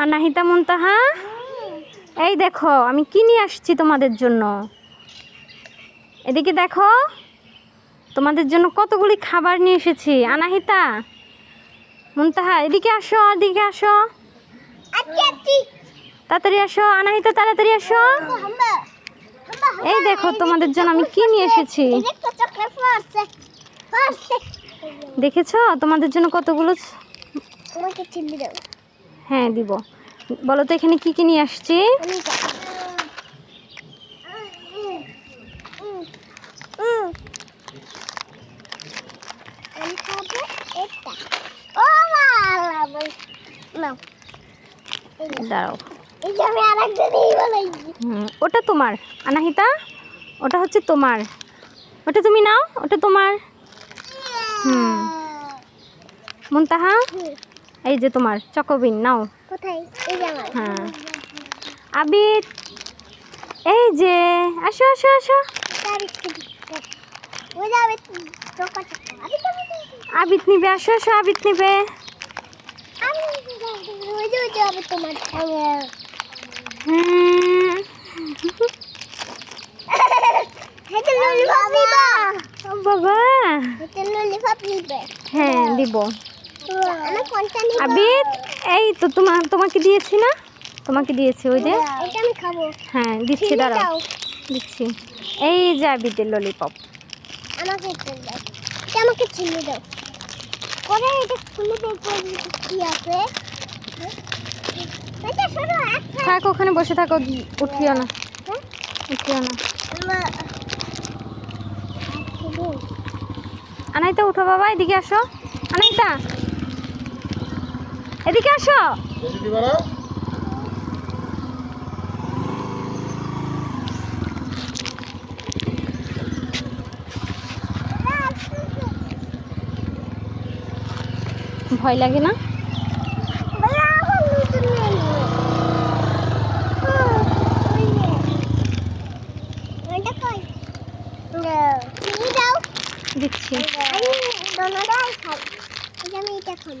আর নাহিতা মুনতাহা? এই দেখো আমি কি নিয়ে আসছি তোমাদের জন্য? এদিকে দেখো তোমাদের জন্য কতগুলি খাবার নিয়ে এসেছি। আনাহিতা মুনতাহা এদিকে আসো এদিকে আসো। তাড়াতাড়ি আসো আনাহিতা তাড়াতাড়ি আসো। এই দেখো তোমাদের জন্য আমি কি নিয়ে এসেছি? দেখেছ? তোমাদের জন্য কতগুলো তোমাকে চিনি দাও। হ্যাঁ দিব। বলো তো এখানে কি কি নিয়ে আসছি? ওটা তোমার। আনাহিতা, ওটা হচ্ছে তোমার। ওটা তুমি নাও, ওটা তোমার। হুম। মুনতাহা? এই যে তোমার চকোবিন নাও। কোথায়? এই যে আমার। হ্যাঁ। আবিদ এই যে আসো আসো আসো। তারিখ ওই যাবে চোখা চোখা আমি তো আবিদ। নিবে আসো আসো আবিদ নিবে। হ্যাঁ। বাবা। হ্যাঁ দিব। আবিদ এই তো তোমার তোমাকে দিয়েছি না? তোমাকে দিয়েছি ওই যে? খাব। হ্যাঁ দিচ্ছি দাঁড়াও। দিচ্ছি। এই যে আবিদের ললিপপ আমাকে আমাকে চিনি দাও। করে এটা খুলে দেখব কি আছে। আচ্ছা থাক ওখানে বসে থাকো উঠিও না। হ্যাঁ? উঠিও না। আনাইতা উঠো বাবা এদিকে আসো। আনাইতা এদিকে আসো ভয় লাগে না দিচ্ছি আমি এটা খাব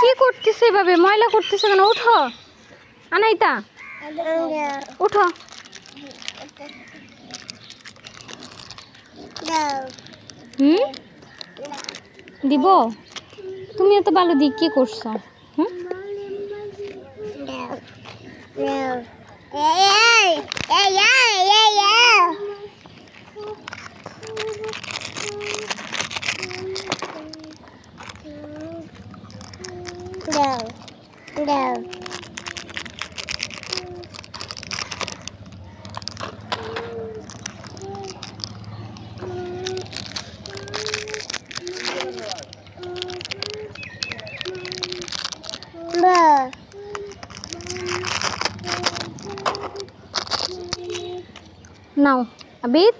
কি করতেছে এভাবে? ময়লা করতেছে কেন? উঠো। আনাইতা। উঠো। হুম? দিব। তুমি এত ভালো দিক কি করছ? হুম? 六爷爷爷，爷爷六，六 now a bit